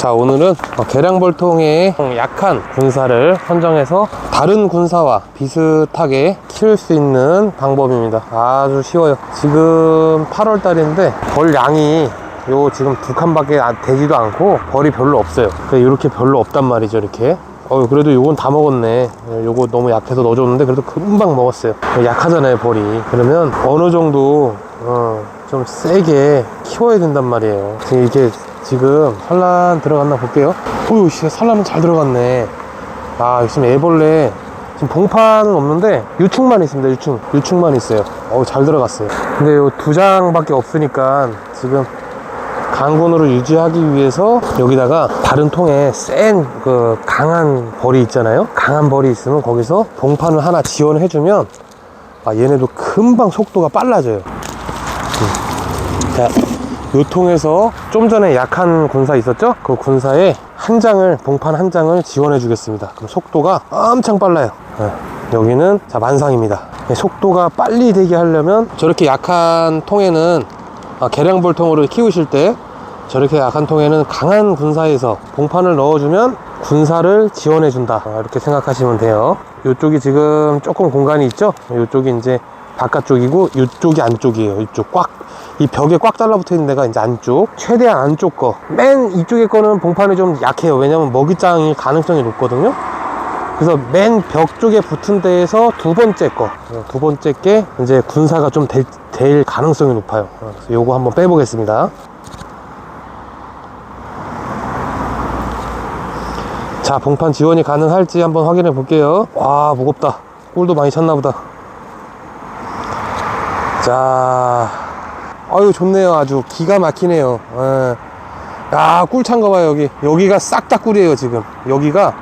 자 오늘은 어, 계량볼통의 약한 군사를 선정해서 다른 군사와 비슷하게 키울 수 있는 방법입니다. 아주 쉬워요. 지금 8월 달인데 벌 양이 요 지금 두 칸밖에 안- 되지도 않고 벌이 별로 없어요. 이렇게 별로 없단 말이죠 이렇게 어 그래도 요건 다 먹었네. 요거 너무 약해서 넣어줬는데 그래도 금방 먹었어요. 약하잖아요 벌이. 그러면 어느 정도 어, 좀 세게 키워야 된단 말이에요. 이게 지금 산란 들어갔나 볼게요. 오유 씨 산란은 잘 들어갔네. 아 지금 애벌레 지금 봉판은 없는데 유충만 있습니다 유충. 유충만 있어요. 어우 잘 들어갔어요. 근데 요 두 장밖에 없으니까 지금 강군으로 유지하기 위해서 여기다가 다른 통에 센 그 강한 벌이 있잖아요. 강한 벌이 있으면 거기서 봉판을 하나 지원해 주면 아 얘네도 금방 속도가 빨라져요. 음. 자, 요 통에서 좀 전에 약한 군사 있었죠? 그 군사에 한 장을 봉판 한 장을 지원해 주겠습니다. 그럼 속도가 엄청 빨라요. 네, 여기는 자 만상입니다. 네, 속도가 빨리 되게 하려면 저렇게 약한 통에는 아, 계량볼통으로 키우실 때 저렇게 약한 통에는 강한 군사에서 봉판을 넣어주면 군사를 지원해 준다. 아, 이렇게 생각하시면 돼요. 이쪽이 지금 조금 공간이 있죠? 이쪽이 이제 바깥쪽이고 이쪽이 안쪽이에요 이쪽. 꽉 이 벽에 꽉 달라붙어 있는 데가 이제 안쪽. 최대한 안쪽 거. 맨 이쪽에 거는 봉판이 좀 약해요. 왜냐면 먹이장일 가능성이 높거든요. 그래서 맨 벽 쪽에 붙은 데에서 두 번째 거, 어, 두 번째 게 이제 군사가 좀 될, 될 가능성이 높아요. 어, 그래서 요거 한번 빼보겠습니다. 자, 봉판 지원이 가능할지 한번 확인해 볼게요. 와, 무겁다. 꿀도 많이 찼나 보다. 자, 아유, 좋네요. 아주 기가 막히네요. 예. 야, 꿀 찬 거 봐요, 여기. 여기가 싹 다 꿀이에요, 지금. 여기가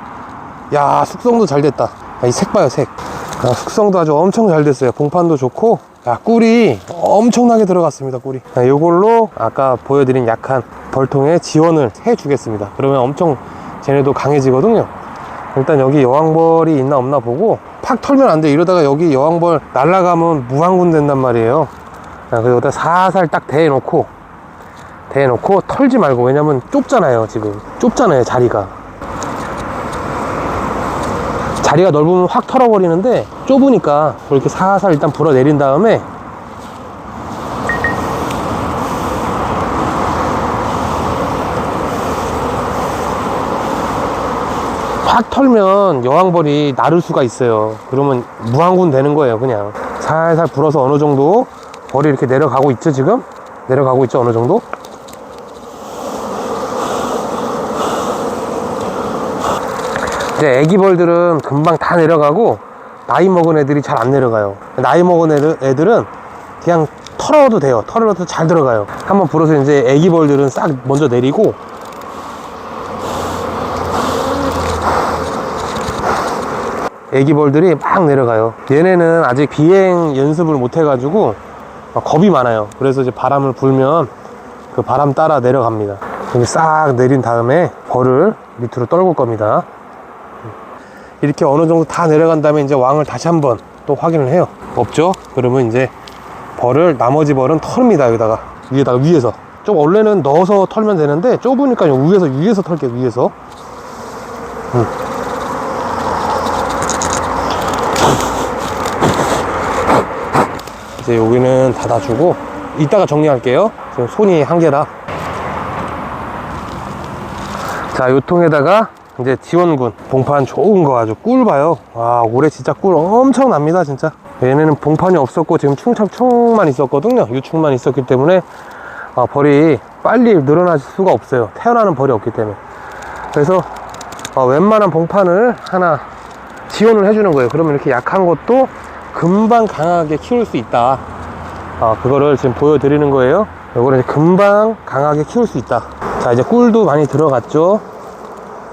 야 숙성도 잘 됐다 이색 봐요 색 아, 숙성도 아주 엄청 잘 됐어요 봉판도 좋고 야 꿀이 엄청나게 들어갔습니다 꿀이 자, 요걸로 아까 보여드린 약한 벌통에 지원을 해 주겠습니다 그러면 엄청 쟤네도 강해지거든요. 일단 여기 여왕벌이 있나 없나 보고 팍 털면 안 돼. 이러다가 여기 여왕벌 날아가면 무항군 된단 말이에요. 자, 그래서 여기다 살살 딱 대놓고 대놓고 털지 말고 왜냐면 좁잖아요 지금. 좁잖아요 자리가. 자리가 넓으면 확 털어버리는데 좁으니까 이렇게 살살 일단 불어 내린 다음에 확 털면 여왕벌이 나를 수가 있어요. 그러면 무항군 되는 거예요 그냥. 살살 불어서 어느 정도 벌이 이렇게 내려가고 있죠 지금? 내려가고 있죠 어느 정도? 이제 애기 벌들은 금방 다 내려가고 나이 먹은 애들이 잘 안 내려가요. 나이 먹은 애들, 애들은 그냥 털어도 돼요. 털어도 잘 들어가요. 한번 불어서 이제 애기 벌들은 싹 먼저 내리고 애기 벌들이 막 내려가요. 얘네는 아직 비행 연습을 못 해가지고 겁이 많아요. 그래서 이제 바람을 불면 그 바람 따라 내려갑니다. 이렇게 싹 내린 다음에 벌을 밑으로 떨굴 겁니다. 이렇게 어느 정도 다 내려간 다음에 이제 왕을 다시 한번 또 확인을 해요. 없죠? 그러면 이제 벌을 나머지 벌은 털입니다 여기다가. 위에다가 위에서. 좀 원래는 넣어서 털면 되는데 좁으니까 위에서 위에서 털게 위에서. 음. 이제 여기는 닫아주고 이따가 정리할게요 지금 손이 한 개라 자, 요 통에다가 이제 지원군 봉판 좋은 거 아주 꿀 봐요. 와, 올해 진짜 꿀 엄청 납니다, 진짜. 얘네는 봉판이 없었고 지금 충참충만 있었거든요. 유충만 있었기 때문에 아, 벌이 빨리 늘어날 수가 없어요. 태어나는 벌이 없기 때문에. 그래서 어, 웬만한 봉판을 하나 지원을 해주는 거예요. 그러면 이렇게 약한 것도 금방 강하게 키울 수 있다. 아, 그거를 지금 보여드리는 거예요. 이제 금방 강하게 키울 수 있다. 자, 이제 꿀도 많이 들어갔죠.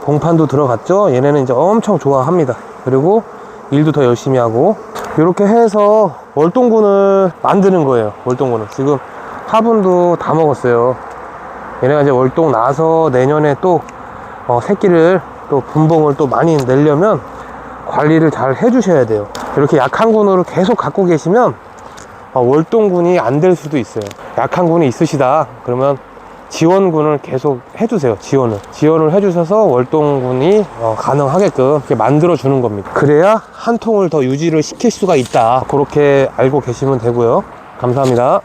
봉판도 들어갔죠. 얘네는 이제 엄청 좋아합니다. 그리고 일도 더 열심히 하고 이렇게 해서 월동군을 만드는 거예요. 월동군을 지금 화분도 다 먹었어요. 얘네가 이제 월동 나서 내년에 또 어, 새끼를 또 분봉을 또 많이 내려면 관리를 잘 해주셔야 돼요. 이렇게 약한 군으로 계속 갖고 계시면 어, 월동군이 안 될 수도 있어요. 약한 군이 있으시다. 그러면 지원군을 계속 해주세요. 지원을. 지원을 해주셔서 월동군이 어, 가능하게끔 이렇게 만들어 주는 겁니다. 그래야 한 통을 더 유지를 시킬 수가 있다. 그렇게 알고 계시면 되고요. 감사합니다.